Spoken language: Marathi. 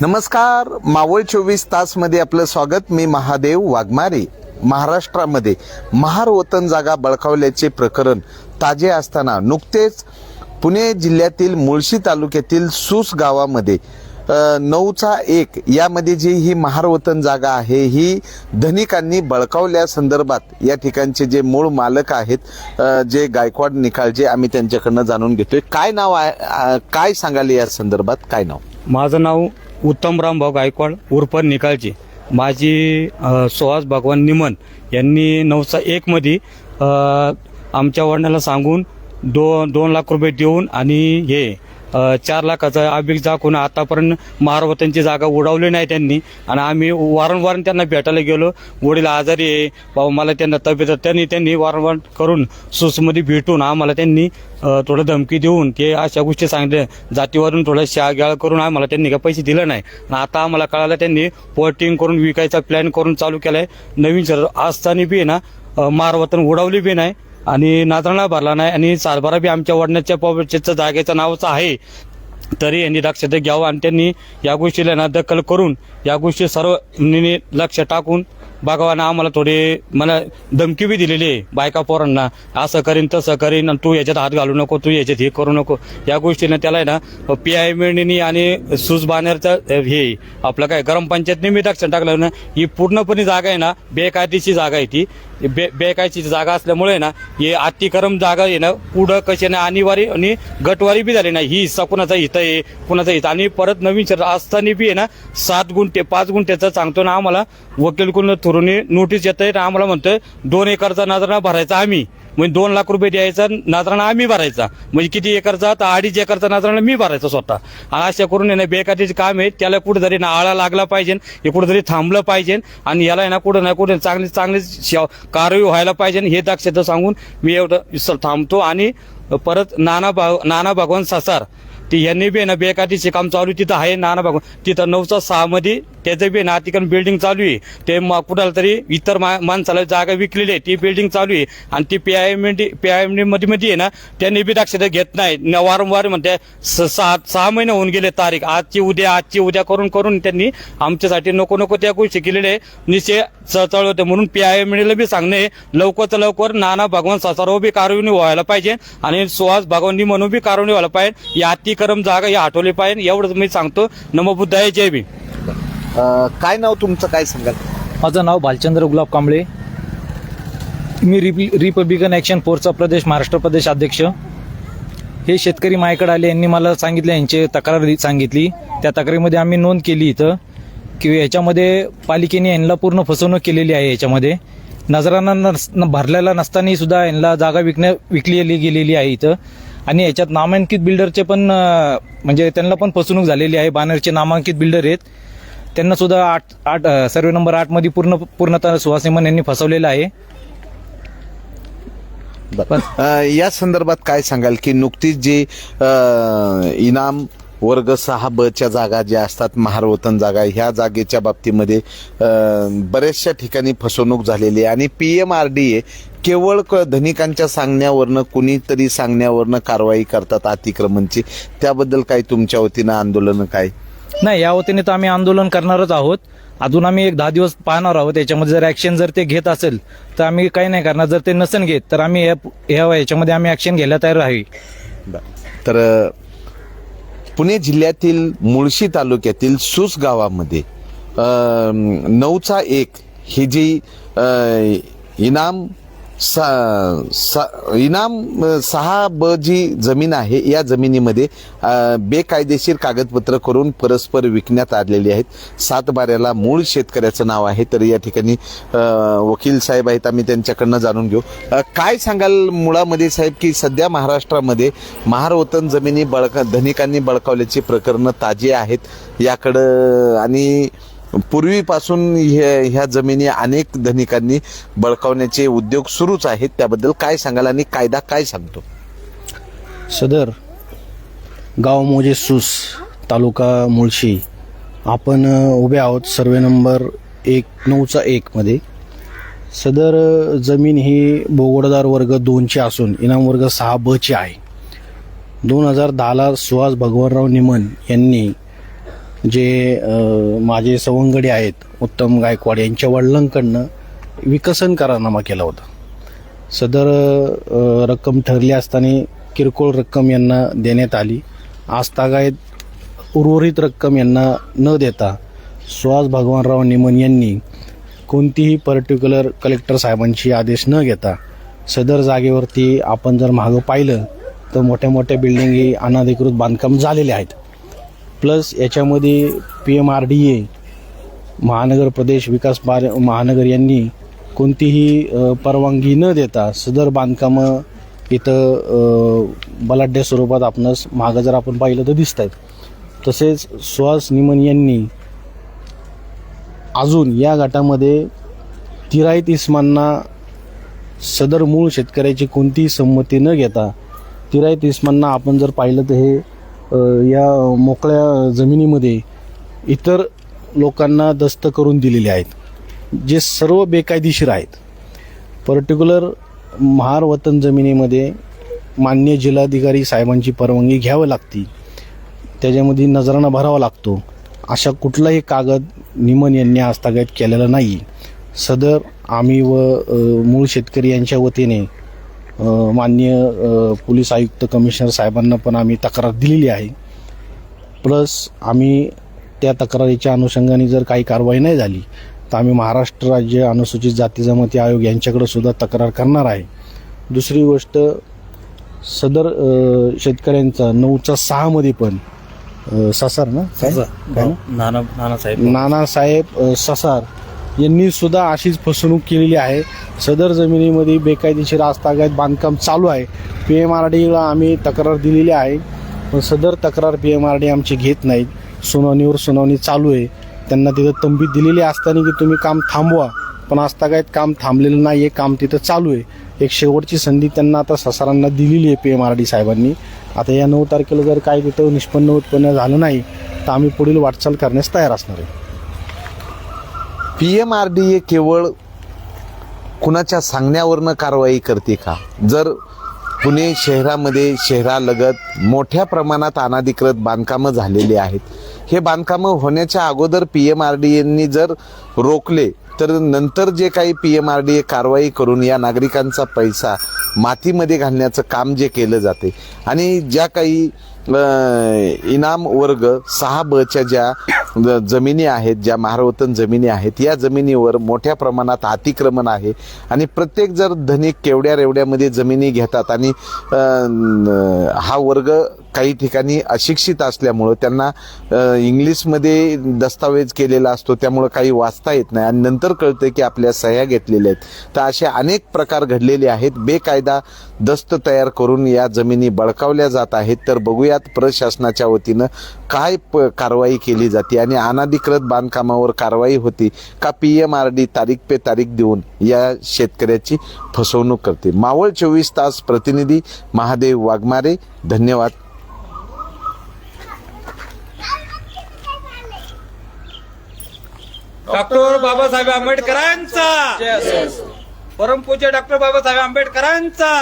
नमस्कार. मावळ चोवीस तासमध्ये आपलं स्वागत. मी महादेव वाघमारे. महाराष्ट्रामध्ये महार वतन जागा बळकावल्याचे प्रकरण ताजे असताना नुकतेच पुणे जिल्ह्यातील मुळशी तालुक्यातील सुस गावामध्ये नऊचा एक यामध्ये जी ही महारवतन जागा आहे ही धनिकांनी बळकावल्या संदर्भात या ठिकाणचे जे मूळ मालक आहेत जे गायकवाड निकाळजे आम्ही त्यांच्याकडनं जाणून घेतोय. काय नाव आहे काय सांगाल या संदर्भात? काय नाव? माझं नाव उत्तमराम भाऊ गायकवाड उर्फ निकाळजी माझी सुहास भगवान निमन यांनी नऊचा एकमध्ये आमच्या वडिलांना सांगून दो दोन लाख रुपये देऊन आणि हे चार लाखाचा अभिक दाखवून आतापर्यंत महारवतांची जागा उडवली नाही त्यांनी. आणि आम्ही वारंवार त्यांना भेटायला गेलो. वडील आजारी आहे. बाबा मला त्यांना तब्येत त्यांनी त्यांनी वारंवार करून सुसमध्ये भेटून आम्हाला त्यांनी थोडं धमकी देऊन ते अशा गोष्टी सांगितल्या. जातीवरून थोडं शागाळ करून आम्हाला त्यांनी का पैसे दिले नाही. आणि आता आम्हाला कळालं त्यांनी पोर्टिंग करून विकायचा प्लॅन करून चालू केलाय. नवीन शहर असताना बी आहे ना मारवतन उडवली बी नाही. आणि नाचणा भरला नाही आणि सातबारा बी आमच्या वडण्याच्या पॉवरच्या जागेचं नावच आहे. तरी यांनी दक्षता घ्यावं आणि त्यांनी या गोष्टीला ना दखल करून या गोष्टी सर्व लक्ष टाकून बघावानं आम्हाला थोडे मला धमकी बी दिलेली आहे बायका पोरांना. असं करीन तसं करीन आणि तू याच्यात हात घालू नको तू याच्यात हे करू नको. या गोष्टीनं त्याला आहे ना पी आय मेंढीनी आणि सूस बानेरचं हे आपलं काय ग्रामपंचायतने मी दक्षण टाकलं ना ही पूर्णपणे जागा आहे ना बेकायदेशीर जागा आहे ती. बे बेकायची जागा असल्यामुळे ना हे अतिक्रम जागा आहे ना पुढं ना अनिवार्य आणि गटवारी बी झाली नाही. ही हिस्सा कुणाचा हित आहे कुणाचा हित. आणि परत नवीन शहर असताना बी आहे ना सात गुंठे पाच गुंठ्याचा सांगतो ना आम्हाला वकील कुल थोरून नोटीस येत आहे ना आम्हाला म्हणतोय दोन एकरचा नजराणा भरायचा आम्ही. म्हणजे दोन लाख रुपये द्यायचा नजराणा आम्ही भरायचा. म्हणजे किती एकरचा तर अडीच एकरचा नजराणा मी भरायचा स्वतः. आणि अशा करून आहे ना बेकारीचे काम आहे. त्याला कुठेतरी ना आळा लागला पाहिजे हे कुठेतरी थांबलं पाहिजे. आणि याला ना कुठं ना कुठे चांगली चांगली कारवाई व्हायला पाहिजे. हे दक्षता सांगून मी एवढं थांबतो. आणि परत नाना भाग नाना भगवान ससार ती यांनी बी आहे ना बेकातीचे काम चालू तिथं आहे नाना भगवान तिथं नऊचा सहा मध्ये त्याचं बी ना तिकडे बिल्डिंग चालू आहे. ते मग कुणाला तरी इतर मा- माणसाला जागा विकलेली आहे. ती बिल्डिंग चालू आहे. आणि ती P I M D P I M D मध्ये मध्ये आहे ना त्यांनी बी दक्षता घेत नाही. न वारंवार म्हणते स- सहा सहा महिने होऊन गेले तारीख. आजची उद्या आजची उद्या करून करून त्यांनी आमच्यासाठी नको नको त्या गोष्टी केलेल्या आहे. निश्चय चळचळ होते म्हणून पी आय एम डीला बी सांगणे लवकरच लवकर नाना भगवान ससारो बी कारवाई व्हायला पाहिजे. आणि सुहास भगवानी म्हणून बी कारवाई व्हायला पाहिजे. या अतिक्रम जागा या हटवली पाहिजे. एवढंच मी सांगतो. नमो बुद्धाय जय भीम. अ, काय नाव तुमचं? काय सांगाल? माझं नाव भालचंद्र गुलाब कांबळे. मी रिपि रिपब्लिकन ॲक्शन फोर्सचा प्रदेश महाराष्ट्र प्रदेश अध्यक्ष. हे शेतकरी माझ्याकडे आले यांनी मला सांगितलं यांची तक्रार दि- सांगितली. त्या तक्रारीमध्ये आम्ही नोंद केली इथं की याच्यामध्ये पालिकेने यांना पूर्ण फसवणूक केलेली आहे याच्यामध्ये. नजराना नस- न- भरलेला नसतानाही सुद्धा यांना जागा विकण्या विकलेली गेलेली आहे इथं. आणि याच्यात नामांकित बिल्डरचे पण म्हणजे त्यांना पण फसवणूक झालेली आहे. बानरचे नामांकित बिल्डर आहेत. त्यांना सुद्धा आठ आठ सर्वे नंबर आठमध्ये पूर्ण पूर्णतः सुहास निमन यांनी फसवलेलं आहे. या संदर्भात काय सांगाल की नुकतीच जी इनाम वर्ग सहा ब च्या जागा ज्या असतात महारवतन जागा ह्या जागेच्या बाबतीमध्ये बऱ्याचशा ठिकाणी फसवणूक झालेली आहे. आणि P M R D A केवळ धनिकांच्या सांगण्यावरनं कुणीतरी सांगण्यावरनं कारवाई करतात अतिक्रमणची. त्याबद्दल काय तुमच्या वतीनं आंदोलन काय? नाही या वतीने तर आम्ही आंदोलन करणारच आहोत. अजून आम्ही एक दहा दिवस पाहणार आहोत. याच्यामध्ये जर ऍक्शन जर ते घेत असेल तर आम्ही काही नाही करणार. जर ते नसन घेत तर आम्ही याच्यामध्ये आम्ही ऍक्शन घ्यायला तयार आहे. तर पुणे जिल्ह्यातील मुळशी तालुक्यातील सूस गावामध्ये नऊचा एक ही जी इनाम इनाम सहा ब जी जमीन आहे या जमिनीमध्ये बेकायदेशीर कागदपत्र करून परस्पर विकण्यात आलेली आहेत. सातबाऱ्याला मूळ शेतकऱ्याचं नाव आहे तर या ठिकाणी वकील साहेब आहेत आम्ही त्यांच्याकडनं जाणून घेऊ. काय सांगाल मुळामध्ये साहेब की सध्या महाराष्ट्रामध्ये महारवतन जमिनी बळका धनिकांनी बळकावल्याची प्रकरणं ताजी आहेत याकडं आणि पूर्वीपासून हे- ह्या जमिनी अनेक धनिकांनी बळकावण्याचे उद्योग सुरूच आहेत. त्याबद्दल काय सांगाल आणि कायदा काय सांगतो? सदर गाव मोजे सुस तालुका मुळशी आपण उभे आहोत सर्वे नंबर एक नऊचा एकमध्ये सदर जमीन ही बोगडदार वर्ग दोनची असून इनाम वर्ग सहा बची आहे. दोन हजार दहाला सुहास भगवानराव निमन यांनी जे माझे सवंगडी आहेत उत्तम गायकवाड यांच्या वडिलांकडनं विकसन करारनामा केला होता. सदर रक्कम ठरली असताना किरकोळ रक्कम यांना देण्यात आली. आजतागायत उर्वरित रक्कम यांना न देता सुहास भगवानराव निमन यांनी कोणतीही पर्टिक्युलर कलेक्टर साहेबांची आदेश न घेता सदर जागेवरती आपण जर मागं पाहिलं तर मोठ्या मोठ्या बिल्डिंगी अनाधिकृत बांधकाम झालेले आहेत. प्लस याच्यामध्ये P M R D A महानगर प्रदेश विकास मार महानगर यांनी कोणतीही परवानगी न देता सदर बांधकामं इथं बलाढ्य स्वरूपात आपणास मागं जर आपण पाहिलं तर दिसत आहेत तसेच सुहास निमन यांनी अजून या गटामध्ये तिराईत इस्मांना सदर मूळ शेतकऱ्याची कोणतीही संमती न घेता तिराईत इस्मांना आपण जर पाहिलं तर हे या मोकळ्या जमिनीमध्ये इतर लोकांना दस्त करून दिलेले आहेत जे सर्व बेकायदेशीर आहेत. पर्टिक्युलर महार वतन जमिनीमध्ये मान्य जिल्हाधिकारी साहेबांची परवानगी घ्यावी लागती. त्याच्यामध्ये नजराणा भरावा लागतो. अशा कुठलाही कागद निमन यांनी हस्तगत केलेला नाही. सदर आम्ही व मूळ शेतकरी यांच्या वतीने मान्य पोलीस आयुक्त कमिशनर साहेबांना पण आम्ही तक्रार दिलेली आहे. प्लस आम्ही त्या तक्रारीच्या अनुषंगाने जर काही कारवाई नाही झाली तर आम्ही महाराष्ट्र राज्य अनुसूचित जाती जमाती आयोग यांच्याकडे सुद्धा तक्रार करणार आहे. दुसरी गोष्ट सदर शेतकऱ्यांचा नऊचा सहामध्ये पण ससार ना काय ना? नाना नानासाहेब नानासाहेब अ, ससार. यांनी सुद्धा अशीच फसवणूक केलेली आहे. सदर जमिनीमध्ये बेकायदेशीर आस्थागायत बांधकाम चालू आहे. पी एम आर डीला आम्ही तक्रार दिलेली आहे. पण सदर तक्रार पी एम आर डी आमची घेत नाहीत. सुनावणीवर सुनावणी चालू आहे. त्यांना तिथं तंबी दिलेली असताना की तुम्ही काम थांबवा. पण आस्थागायत काम थांबलेलं नाही. आहे काम तिथं चालू आहे. एक शेवटची संधी त्यांना आता ससारांना दिलेली आहे पी एम आर डी साहेबांनी. आता या नऊ तारखेला जर काय तिथं निष्पन्न उत्पन्न झालं नाही तर आम्ही पुढील वाटचाल करण्यास तयार असणार आहे. P M R D A केवळ कुणाच्या सांगण्यावरनं कारवाई करते का? जर पुणे शहरामध्ये शहरालगत मोठ्या प्रमाणात अनाधिकृत बांधकामं झालेली आहेत हे बांधकामं होण्याच्या अगोदर पी एम आर डी एनी जर रोखले तर नंतर जे काही P M R D A कारवाई करून या नागरिकांचा पैसा मातीमध्ये घालण्याचं काम जे केलं जाते आणि ज्या काही इनाम वर्ग सहा बच्या ज्या जमिनी आहेत ज्या महारवतन जमिनी आहेत या जमिनीवर मोठ्या प्रमाणात अतिक्रमण आहे. आणि प्रत्येक जर धनिक केवड्या रेवड्यामध्ये जमिनी घेतात आणि हा वर्ग काही ठिकाणी अशिक्षित असल्यामुळं त्यांना इंग्लिशमध्ये दस्तावेज केलेला असतो त्यामुळं काही वाचता येत नाही. आणि नंतर कळतं की आपल्या सह्या घेतलेल्या आहेत. तर असे अनेक प्रकार घडलेले आहेत. बेकायदा दस्त तयार करून या जमिनी बळकावल्या जात आहेत. तर बघूयात प्रशासनाच्या वतीनं काय प कारवाई केली जाते आणि अनाधिकृत बांधकामावर कारवाई होती का पी एम आर डी तारीख पे तारीख देऊन या शेतकऱ्याची फसवणूक करते. मावळ चोवीस तास प्रतिनिधी महादेव वाघमारे धन्यवाद. डॉक्टर बाबासाहेब आंबेडकरांचा! परमपूज्य डॉक्टर बाबासाहेब आंबेडकरांचा!